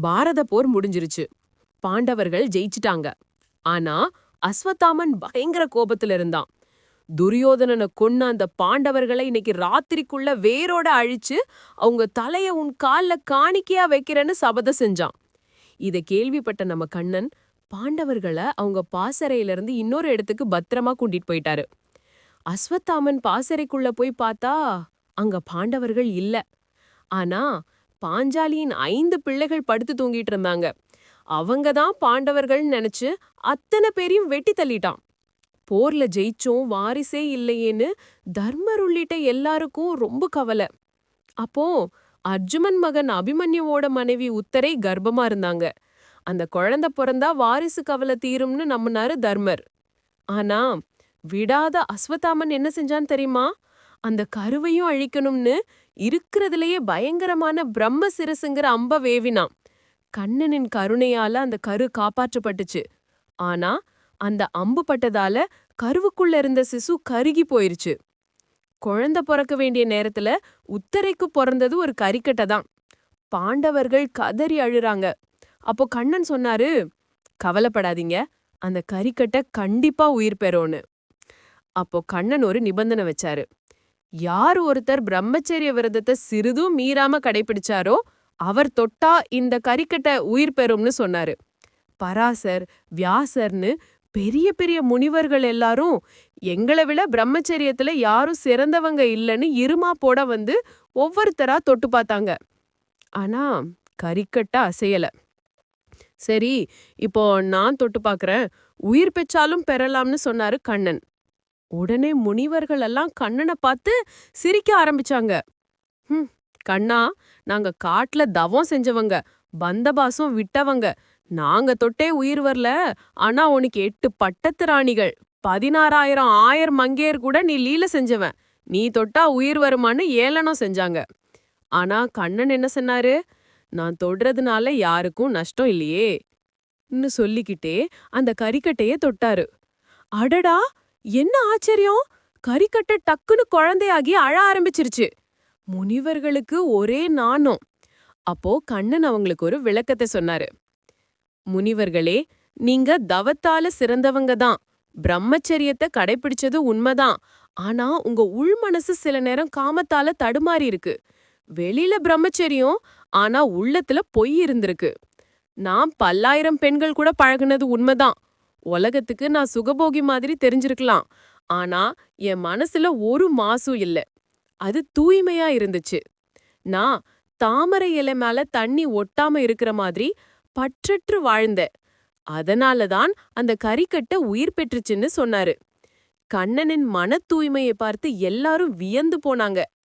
பாரத போர் முடிஞ்சிருச்சு. பாண்டவர்கள் ஜெயிச்சிட்டாங்க. ஆனா அஸ்வத்தாமன் பயங்கர கோபத்துல இருந்தான். துரியோதனனை கொன்ன அந்த பாண்டவர்களை இன்னைக்கு ராத்திரிக்குள்ள வேரோட அழிச்சு அவங்க தலைய உன் கால்ல காணிக்கையா வைக்கிறேன்னு சபதம் செஞ்சான். இத கேள்விப்பட்ட நம்ம கண்ணன் பாண்டவர்களை அவங்க பாசறையில இருந்து இன்னொரு இடத்துக்கு பத்திரமா கூட்டிட்டு போயிட்டாரு. அஸ்வத்தாமன் பாசறைக்குள்ள போய் பார்த்தா அங்க பாண்டவர்கள் இல்ல. ஆனா பாஞ்சாலியின் ஐந்து பிள்ளைகள் படுத்து தூங்கிட்டு இருந்தாங்க. அவங்க தான் பாண்டவர்கள் நினைச்சு அத்தனை பேரையும் வெட்டி தள்ளிட்டான். போர்ல ஜெயிச்சோம் வாரிசே இல்லையேன்னு தர்மர் உள்ளிட்ட எல்லாருக்கும் ரொம்ப கவலை. அப்போ அர்ஜுமன் மகன் அபிமன்யுவோட மனைவி உத்தரை கர்ப்பமா இருந்தாங்க. அந்த குழந்தை பிறந்தா வாரிசு கவலை தீரும்னு நம்பினாரு தர்மர். ஆனா விடாத அஸ்வதாமன் என்ன செஞ்சான் தெரியுமா? அந்த கருவையும் அழிக்கணும்னு இருக்கிறதுலயே பயங்கரமான பிரம்ம சிரசுங்கிற அம்ப வேவினான். கண்ணனின் கருணையால அந்த கரு காப்பாற்றப்பட்டுச்சு. ஆனா அந்த அம்பு பட்டதால கருவுக்குள்ள இருந்த சிசு கருகி போயிருச்சு. குழந்தை பிறக்க வேண்டிய நேரத்துல உத்தரைக்கு பிறந்தது ஒரு கறிக்கட்டை தான். பாண்டவர்கள் கதறி அழுறாங்க. அப்போ கண்ணன் சொன்னாரு கவலைப்படாதீங்க. அந்த கறிக்கட்டை கண்டிப்பா உயிர் பெறோன்னு அப்போ கண்ணன் ஒரு நிபந்தனை வச்சாரு. யார் ஒருத்தர் பிரம்மச்சரிய விரதத்தை சிறிதும் மீறாம கடைபிடிச்சாரோ அவர் தொட்டா இந்த கறிக்கட்டை உயிர் பெறும்னு சொன்னாரு. பராசர் வியாசர்னு பெரிய பெரிய முனிவர்கள் எல்லாரும் எங்களை விட பிரம்மச்சரியத்துல யாரும் சிறந்தவங்க இல்லைன்னு இருமா போட வந்து ஒவ்வொருத்தரா தொட்டு பார்த்தாங்க. ஆனா கறிக்கட்டை அசையல. சரி இப்போ நான் தொட்டு பார்க்குறேன். உயிர் பெற்றாலும் பெறலாம்னு சொன்னாரு கண்ணன். உடனே முனிவர்கள் எல்லாம் கண்ணனை பார்த்து சிரிக்க ஆரம்பிச்சாங்க. ஹம் கண்ணா நாங்க காட்டுல தவம் செஞ்சவங்க பந்தபாசம் விட்டவங்க. நாங்க தொட்டே உயிர் வரல. ஆனா உனக்கு எட்டு பட்டத்து ராணிகள் பதினாறாயிரம் ஆயர் மங்கையர் கூட நீ லீல செஞ்சவன். நீ தொட்டா உயிர் வருமான்னு ஏளனம் செஞ்சாங்க. ஆனா கண்ணன் என்ன சொன்னாரு? நான் தொடுறதுனால யாருக்கும் நஷ்டம் இல்லையே. ன்னு சொல்லிக்கிட்டே அந்த கறிக்கட்டைய தொட்டாரு. அடடா! என்ன ஆச்சரியம்? கறிக்கட்டை டக்குன்னு குழந்தையாகி அழ ஆரம்பிச்சிருச்சு. முனிவர்களுக்கு ஒரே நாணம். அப்போ கண்ணன் அவங்களுக்கு ஒரு விளக்கத்தை சொன்னாரு. முனிவர்களே நீங்க தவத்தால சிறந்தவங்க தான். பிரம்மச்சரியத்தை கடைபிடிச்சது உண்மைதான். ஆனா உங்க உள் மனசு சில நேரம் காமத்தால தடுமாறி இருக்கு. வெளியில பிரம்மச்சரியம் ஆனா உள்ளத்துல பொய் இருந்திருக்கு. நான் பல்லாயிரம் பெண்கள் கூட பழகுனது உண்மைதான். உலகத்துக்கு நான் சுகபோகி மாதிரி தெரிஞ்சிருக்கலாம். ஆனா என் மனசுல ஒரு மாசும் இல்ல. அது தூய்மையா இருந்துச்சு. நான் தாமரை இலை மேல தண்ணி ஒட்டாம இருக்கிற மாதிரி பற்றற்று வாழ்ந்தேன். அதனால தான் அந்த கறிக்கட்டை உயிர் பெற்றுச்சுன்னு சொன்னாரு. கண்ணனின் மன தூய்மையை பார்த்து எல்லாரும் வியந்து போனாங்க.